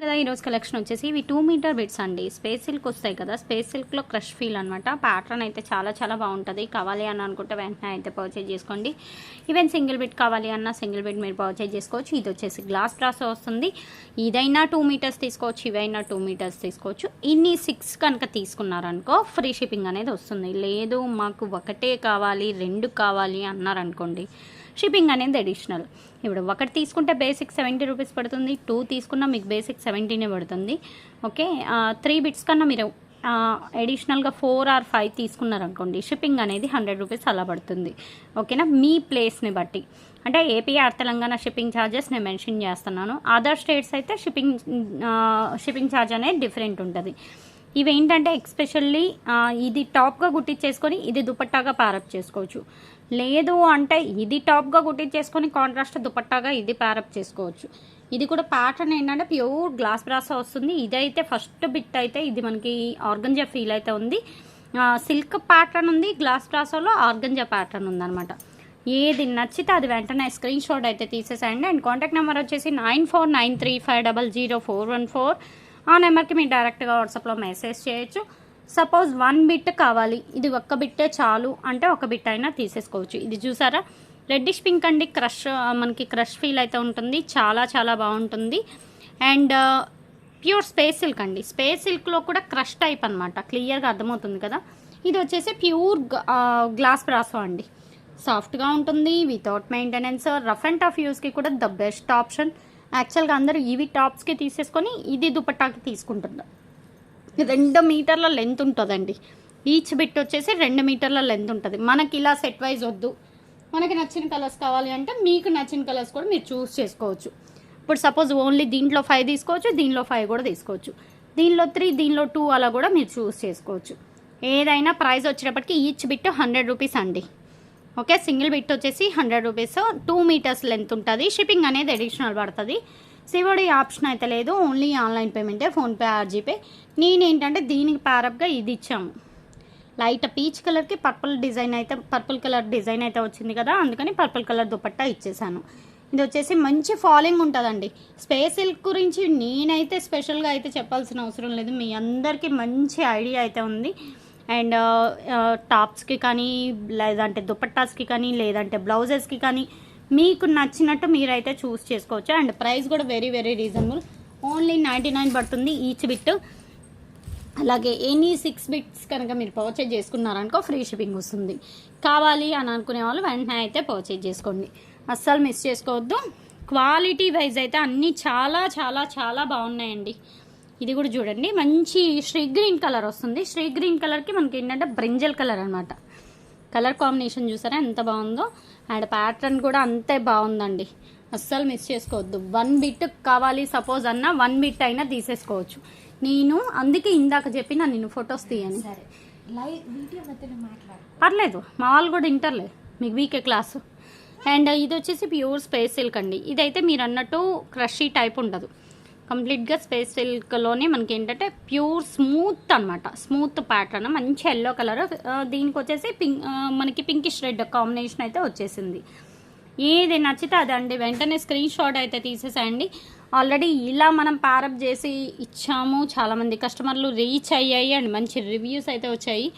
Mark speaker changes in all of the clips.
Speaker 1: కదా ఈరోజు కలెక్షన్ వచ్చేసి ఇవి టూ మీటర్ బిట్స్ అండి. స్పేస్ సిల్క్ వస్తాయి కదా స్పేస్ సిల్క్లో క్రష్ ఫీల్ అనమాట ప్యాటర్న్ అయితే చాలా చాలా బాగుంటుంది. కావాలి అని అనుకుంటే వెంటనే అయితే పర్చేజ్ చేసుకోండి. ఈవెన్ సింగిల్ బిట్ కావాలి అన్న సింగిల్ బిట్ మీరు పర్చేజ్ చేసుకోవచ్చు. ఇది వచ్చేసి గ్లాస్ గ్లాస్ వస్తుంది. ఇదైనా టూ మీటర్స్ తీసుకోవచ్చు ఇవైనా టూ మీటర్స్ తీసుకోవచ్చు. ఇన్ని సిక్స్ కనుక తీసుకున్నారనుకో ఫ్రీ షిప్పింగ్ అనేది వస్తుంది. లేదు మాకు ఒకటే కావాలి రెండు కావాలి అన్నారనుకోండి షిప్పింగ్ అనేది అడిషనల్. ఇప్పుడు ఒకటి తీసుకుంటే బేసిక్ సెవెంటీ రూపీస్ పడుతుంది టూ తీసుకున్నా మీకు బేసిక్ సెవెంటీనే పడుతుంది. ఓకే? త్రీ బిట్స్ కన్నా మీరు అడిషనల్గా ఫోర్ ఆర్ ఫైవ్ తీసుకున్నారనుకోండి షిప్పింగ్ అనేది హండ్రెడ్ రూపీస్ అలా పడుతుంది. ఓకేనా? మీ ప్లేస్ని బట్టి. అంటే AP or Telangana shipping charges నేను మెన్షన్ చేస్తున్నాను. అదర్ స్టేట్స్ అయితే షిప్పింగ్ షిప్పింగ్ ఛార్జ్ అనేది డిఫరెంట్ ఉంటుంది. ఇవి ఏంటంటే ఎక్స్పెషల్లీ ఇది టాప్గా కుట్టించేసుకొని ఇది దుపట్టాగా ప్యారప్ చేసుకోవచ్చు. లేదు అంటే ఇది టాప్గా కుట్టించేసుకొని కాంట్రాస్ట్ దుపట్టాగా ఇది ప్యారప్ చేసుకోవచ్చు. ఇది కూడా ప్యాటర్న్ ఏంటంటే ప్యూర్ గ్లాస్ బ్రాస వస్తుంది. ఇదైతే ఫస్ట్ బిట్ అయితే ఇది మనకి ఆర్గంజా ఫీల్ అయితే ఉంది. సిల్క్ ప్యాటర్న్ ఉంది గ్లాస్ బ్రాసోలో ఆర్గంజా ప్యాటర్న్ ఉందన్నమాట. ఏది నచ్చితే అది వెంటనే స్క్రీన్ షాట్ అయితే తీసేసేయండి. అండ్ కాంటాక్ట్ నెంబర్ వచ్చేసి nine four nine three five double zero four one four. ఆ నెంబర్కి మీరు డైరెక్ట్గా వాట్సాప్లో మెసేజ్ చేయొచ్చు. సపోజ్ వన్ బిట్ కావాలి. ఇది ఒక్క బిట్టే చాలు అంటే ఒక బిట్ అయినా తీసేసుకోవచ్చు. ఇది చూసారా? రెడ్డిష్ పింక్ అండి. క్రష్ మనకి క్రష్ ఫీల్ అయితే ఉంటుంది. చాలా చాలా బాగుంటుంది. అండ్ ప్యూర్ స్పేస్ సిల్క్ అండి. స్పేస్ సిల్క్లో కూడా క్రష్ టైప్ అనమాట క్లియర్గా అర్థమవుతుంది కదా? ఇది వచ్చేసి ప్యూర్ గ్లాస్ బ్రాసో అండి. సాఫ్ట్గా ఉంటుంది without maintenance. Rough and tough యూస్కి కూడా ద బెస్ట్ ఆప్షన్. యాక్చువల్గా అందరూ ఇవి టాప్స్కి తీసేసుకొని ఇది దుపట్టాకి తీసుకుంటున్నారు రెండు మీటర్ల లెంత్ ఉంటుందండి. ఈచ్ బిట్ వచ్చేసి రెండు మీటర్ల లెంత్ ఉంటుంది. మనకి ఇలా సెట్ వైజ్ వద్దు. మనకి నచ్చిన కలర్స్ కావాలి అంటే మీకు నచ్చిన కలర్స్ కూడా మీరు చూస్ చేసుకోవచ్చు. ఇప్పుడు సపోజ్ ఓన్లీ దీంట్లో ఫైవ్ తీసుకోవచ్చు దీనిలో ఫైవ్ కూడా తీసుకోవచ్చు. దీనిలో త్రీ దీనిలో టూ అలా కూడా మీరు చూస్ చేసుకోవచ్చు. ఏదైనా ప్రైస్ వచ్చేటప్పటికి ఈచ్ బిట్ హండ్రెడ్ రూపీస్ అండి. ఓకే సింగిల్ బిట్ వచ్చేసి hundred rupees. Two metres length ఉంటుంది. షిప్పింగ్ అనేది అడిషనల్ పడుతుంది. సివోడి ఆప్షన్ అయితే లేదు. ఓన్లీ ఆన్లైన్ పేమెంటే ఫోన్పే ఆర్ జీపే నేనేంటంటే దీనికి ప్యారప్గా ఇది ఇచ్చాము. లైట్ పీచ్ కలర్కి పర్పుల్ డిజైన్ అయితే పర్పుల్ కలర్ డిజైన్ అయితే వచ్చింది కదా అందుకని పర్పుల్ కలర్ దుపట్టా ఇచ్చేసాను. ఇది వచ్చేసి మంచి ఫాలోయింగ్ ఉంటుందండి. స్పేస్ సిల్క్ గురించి నేనైతే స్పెషల్గా అయితే చెప్పాల్సిన అవసరం లేదు. మీ అందరికీ మంచి ఐడియా అయితే ఉంది. అండ్ టాప్స్కి కానీ లేదంటే దుపట్టాస్కి కానీ లేదంటే బ్లౌజెస్కి కానీ మీకు నచ్చినట్టు మీరైతే చూస్ చేసుకోవచ్చు. అండ్ ప్రైస్ కూడా very very reasonable. Only ninety nine పడుతుంది ఈచ్ బిట్. అలాగే ఎనీ సిక్స్ బిట్స్ కనుక మీరు పర్చేజ్ చేసుకున్నారనుకో ఫ్రీ షిప్పింగ్ వస్తుంది. కావాలి అని అనుకునే వాళ్ళు వెంటనే అయితే పర్చేజ్ చేసుకోండి. అస్సలు మిస్ చేసుకోవద్దు. క్వాలిటీ వైజ్ అయితే అన్నీ చాలా చాలా చాలా బాగున్నాయండి. ఇది కూడా చూడండి. మంచి శ్రీ గ్రీన్ కలర్ వస్తుంది. శ్రీ గ్రీన్ కలర్కి మనకి ఏంటంటే బ్రింజల్ కలర్ అనమాట కలర్ కాంబినేషన్ చూసారా? ఎంత బాగుందో. అండ్ ప్యాటర్న్ కూడా అంతే బాగుందండి. అస్సలు మిస్ చేసుకోవద్దు. వన్ బిట్ కావాలి సపోజ్ అన్న వన్ బిట్ అయినా తీసేసుకోవచ్చు. నేను అందుకే ఇందాక చెప్పిన నేను ఫొటోస్ తీయని.
Speaker 2: సరే.
Speaker 1: పర్లేదు. మా వాళ్ళు కూడా ఇంటర్లే మీకు వీకే క్లాసు. అండ్ ఇది వచ్చేసి ప్యూర్ స్పేస్ సిల్క్ అండి. ఇదైతే మీరు అన్నట్టు క్రషీ టైప్ ఉండదు. కంప్లీట్గా స్పేస్ సిల్క్లోనే మనకి ఏంటంటే ప్యూర్ స్మూత్ అనమాట స్మూత్ ప్యాటర్న్ మంచి ఎల్లో కలర్. దీనికి వచ్చేసి పింక్ మనకి పింకిష్ రెడ్ కాంబినేషన్ అయితే వచ్చేసింది. ఏది నచ్చితే అదండి వెంటనే స్క్రీన్ షాట్ అయితే తీసేసేయండి. ఆల్రెడీ ఇలా మనం ప్యారప్ చేసి ఇచ్చాము. చాలామంది కస్టమర్లు రీచ్ అయ్యాయి అండ్ మంచి రివ్యూస్ అయితే వచ్చాయి.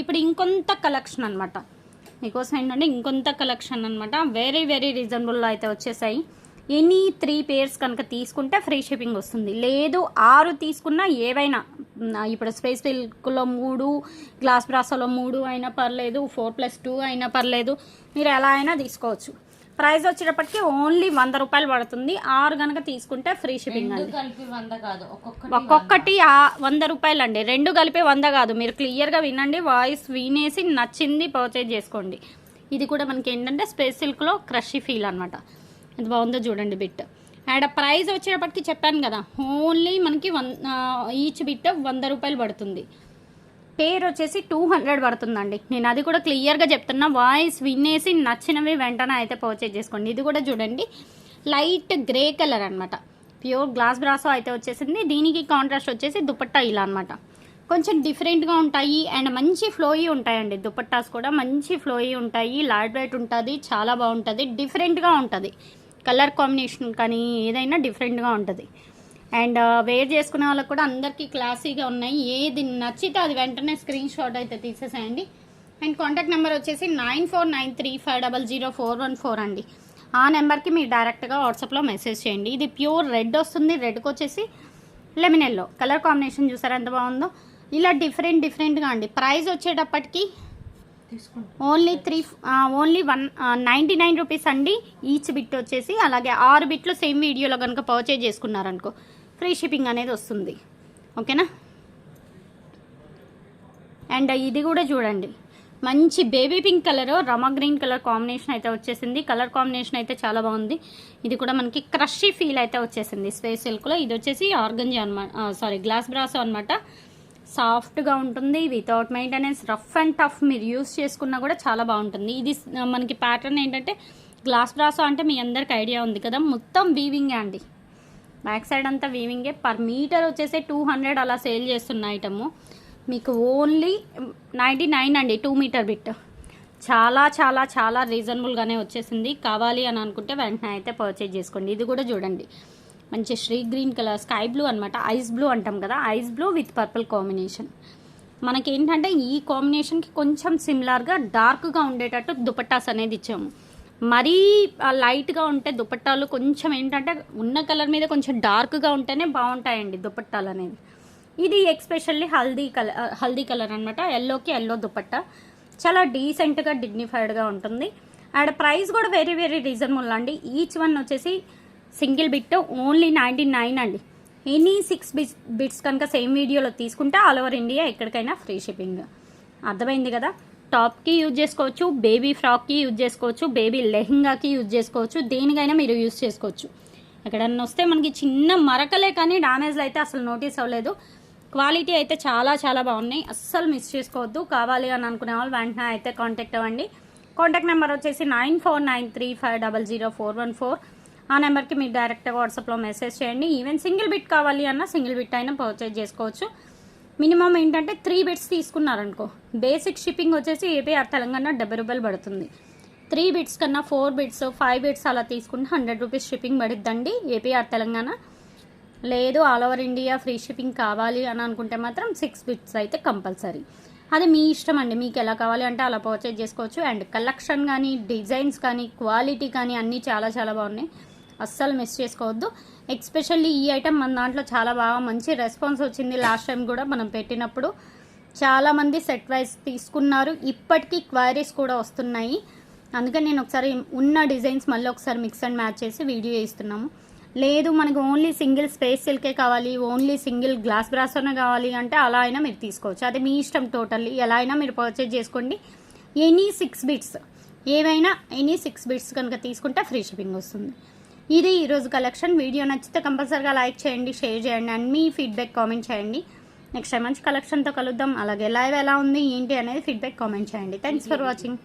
Speaker 1: ఇప్పుడు ఇంకొంత కలెక్షన్ అనమాట మీకోసం ఏంటంటే ఇంకొంత కలెక్షన్ అనమాట వెరీ వెరీ రీజనబుల్లో అయితే వచ్చేసాయి. ఎనీ త్రీ పేర్స్ కనుక తీసుకుంటే ఫ్రీ షిప్పింగ్ వస్తుంది. లేదు ఆరు తీసుకున్నా ఏవైనా ఇప్పుడు స్పేస్ సిల్క్లో మూడు గ్లాస్ బ్రాసోలో మూడు అయినా పర్లేదు ఫోర్ ప్లస్ టూ అయినా పర్లేదు మీరు ఎలా అయినా తీసుకోవచ్చు. ప్రైస్ వచ్చేటప్పటికి ఓన్లీ వంద రూపాయలు పడుతుంది. ఆరు కనుక తీసుకుంటే ఫ్రీ షిప్పింగ్ అండి.
Speaker 2: ఒక్కొక్కటి
Speaker 1: వంద. రూపాయలు అండి రెండు కలిపి వంద కాదు. మీరు క్లియర్గా వినండి వాయిస్ వినేసి నచ్చింది పర్చేజ్ చేసుకోండి. ఇది కూడా మనకి ఏంటంటే స్పేస్ సిల్క్లో క్రషీ ఫీల్ అనమాట ఇది బాగుందో చూడండి బిట్. అండ్ ప్రైస్ వచ్చేటప్పటికి చెప్పాను కదా ఓన్లీ మనకి వన్ ఈచ్ బిట్ వంద రూపాయలు పడుతుంది. పేరు వచ్చేసి టూ హండ్రెడ్ పడుతుందండి. నేను అది కూడా క్లియర్గా చెప్తున్నా వాయిస్ వినేసి నచ్చినవి వెంటనే అయితే పర్చేజ్ చేసుకోండి. ఇది కూడా చూడండి లైట్ గ్రే కలర్ అనమాట ప్యూర్ గ్లాస్ బ్రాసో అయితే వచ్చేసింది. దీనికి కాంట్రాస్ట్ వచ్చేసి దుపట్టా ఇలా అనమాట కొంచెం డిఫరెంట్గా ఉంటాయి అండ్ మంచి ఫ్లోయి ఉంటాయండి దుపట్టాస్ కూడా. మంచి ఫ్లోయి ఉంటాయి లాడ్ వెయిట్ ఉంటుంది చాలా బాగుంటుంది డిఫరెంట్గా ఉంటుంది. కలర్ కాంబినేషన్ కానీ ఏదైనా డిఫరెంట్గా ఉంటుంది. అండ్ వేర్ చేసుకునే వాళ్ళకి కూడా అందరికీ క్లాసీగా ఉన్నాయి. ఏది నచ్చితే అది వెంటనే స్క్రీన్ షాట్ అయితే తీసేసేయండి. అండ్ కాంటాక్ట్ నెంబర్ వచ్చేసి nine four nine three five double zero four one four అండి. ఆ నెంబర్కి మీరు డైరెక్ట్గా వాట్సాప్లో మెసేజ్ చేయండి. ఇది ప్యూర్ రెడ్ వస్తుంది. రెడ్కి వచ్చేసి లెమినెల్లో ఎల్లో. కలర్ కాంబినేషన్ చూసారా ఎంత బాగుందో? ఇలా డిఫరెంట్ డిఫరెంట్గా అండి. ప్రైస్ వచ్చేటప్పటికి only three only one ninety nine rupees అండి. ఈచ్ బిట్ వచ్చేసి అలాగే ఆరు బిట్లు సేమ్ వీడియోలో కనుక పర్చేజ్ చేసుకున్నారనుకో ఫ్రీ షిప్పింగ్ అనేది వస్తుంది. ఓకేనా? అండ్ ఇది కూడా చూడండి. మంచి baby pink colour Rama green colour combination అయితే వచ్చేసింది. కలర్ కాంబినేషన్ అయితే చాలా బాగుంది. ఇది కూడా మనకి క్రష్ ఫీల్ అయితే వచ్చేసింది. స్పేస్ సిల్క్లో. ఇది వచ్చేసి ఆర్గంజీ అనమాట సారీ గ్లాస్ బ్రాసో అనమాట. సాఫ్ట్గా ఉంటుంది without maintenance rough and tough మీరు యూస్ చేసుకున్నా కూడా చాలా బాగుంటుంది. ఇది మనకి ప్యాటర్న్ ఏంటంటే గ్లాస్ బ్రాసో అంటే మీ అందరికి ఐడియా ఉంది కదా మొత్తం వీవింగే అండి. బ్యాక్ సైడ్ అంతా వీవింగే పర్ మీటర్ వచ్చేసి టూ హండ్రెడ్ అలా సేల్ చేస్తున్న ఐటము మీకు ఓన్లీ నైంటీ నైన్ అండి టూ మీటర్ బిట్ చాలా చాలా చాలా రీజనబుల్గానే వచ్చేసింది. కావాలి అని అనుకుంటే వెంటనే అయితే పర్చేజ్ చేసుకోండి. ఇది కూడా చూడండి. మంచి sea green colour sky blue అనమాట ఐస్ బ్లూ అంటాం కదా ice blue with purple combination. మనకి ఏంటంటే ఈ కాంబినేషన్కి కొంచెం సిమిలర్గా డార్క్గా ఉండేటట్టు దుపట్టాస్ అనేది ఇచ్చాము. మరీ లైట్గా ఉంటే దుపట్టాలు కొంచెం ఏంటంటే ఉన్న కలర్ మీద కొంచెం డార్క్గా ఉంటేనే బాగుంటాయండి దుపట్టాలు అనేది. ఇది especially haldi colour haldi colour అనమాట ఎల్లోకి ఎల్లో దుపట్టా. చాలా డీసెంట్గా డిగ్నిఫైడ్గా ఉంటుంది. అండ్ ప్రైస్ కూడా వెరీ వెరీ రీజనబుల్ అండి. ఈచ్ వన్ వచ్చేసి single bit only ninety nine అండి. ఎనీ సిక్స్ బిట్స్ బిట్స్ కనుక సేమ్ వీడియోలో తీసుకుంటే ఆల్ ఓవర్ ఇండియా ఎక్కడికైనా ఫ్రీ షిప్పింగ్. అర్థమైంది కదా? టాప్కి యూజ్ చేసుకోవచ్చు బేబీ ఫ్రాక్కి యూజ్ చేసుకోవచ్చు బేబీ లెహంగాకి యూజ్ చేసుకోవచ్చు దేనికైనా మీరు యూజ్ చేసుకోవచ్చు. ఎక్కడన్నా వస్తే మనకి చిన్న మరకలే కానీ డామేజ్లు అయితే అసలు నోటీస్ అవ్వలేదు. క్వాలిటీ అయితే చాలా చాలా బాగున్నాయి. అస్సలు మిస్ చేసుకోవద్దు. కావాలి అని అనుకునే వాళ్ళు వెంటనే అయితే కాంటాక్ట్ అవ్వండి. కాంటాక్ట్ నెంబర్ వచ్చేసి nine four nine three five double zero four one four. ఆ నెంబర్కి మీరు డైరెక్ట్గా వాట్సాప్లో మెసేజ్ చేయండి. ఈవెన్ సింగిల్ బిట్ కావాలి అన్న సింగిల్ బిట్ అయినా పర్చేజ్ చేసుకోవచ్చు. మినిమం ఏంటంటే త్రీ బిట్స్ తీసుకున్నారనుకో బేసిక్ షిప్పింగ్ వచ్చేసి ఏపీఆర్ తెలంగాణ డెబ్బై రూపాయలు పడుతుంది. త్రీ బిట్స్ కన్నా ఫోర్ బిట్స్ ఫైవ్ బిట్స్ అలా తీసుకుంటే హండ్రెడ్ రూపీస్ షిప్పింగ్ పడిద్దండి ఏపీఆర్ తెలంగాణ. లేదు all over India free shipping కావాలి అని అనుకుంటే మాత్రం సిక్స్ బిట్స్ అయితే కంపల్సరీ. అది మీ ఇష్టం అండి. మీకు ఎలా కావాలి అంటే అలా పర్చేజ్ చేసుకోవచ్చు. అండ్ కలెక్షన్ కానీ డిజైన్స్ కానీ క్వాలిటీ కానీ అన్నీ చాలా చాలా బాగున్నాయి. అస్సలు మిస్ చేసుకోవద్దు. ఎక్స్పెషల్లీ ఈ ఐటమ్ మన దాంట్లో చాలా బాగా మంచి రెస్పాన్స్ వచ్చింది లాస్ట్ టైం కూడా మనం పెట్టినప్పుడు. చాలామంది సెట్ వైజ్ తీసుకున్నారు. ఇప్పటికీ క్వైరీస్ కూడా వస్తున్నాయి. అందుకని నేను ఒకసారి ఉన్న డిజైన్స్ మళ్ళీ ఒకసారి మిక్స్ అండ్ మ్యాచ్ చేసి వీడియో ఇస్తున్నాము లేదు మనకు ఓన్లీ సింగిల్ స్పేస్ సిల్కే కావాలి ఓన్లీ సింగిల్ గ్లాస్ బ్రాసోనే కావాలి అంటే అలా అయినా మీరు తీసుకోవచ్చు. అది మీ ఇష్టం టోటల్లీ ఎలా అయినా మీరు పర్చేజ్ చేసుకోండి. ఎనీ సిక్స్ బిట్స్ ఏవైనా ఎనీ సిక్స్ బిట్స్ కనుక తీసుకుంటే ఫ్రీ షిప్పింగ్ వస్తుంది. ఇది ఈరోజు కలెక్షన్. వీడియో నచ్చితే కంపల్సరీగా లైక్ చేయండి షేర్ చేయండి అండ్ మీ ఫీడ్బ్యాక్ కామెంట్ చేయండి. నెక్స్ట్ టైం మంచి కలెక్షన్తో కలుద్దాం. అలాగే లైవ్ ఎలా ఉంది ఏంటి అనేది ఫీడ్బ్యాక్ కామెంట్ చేయండి. Thanks for watching.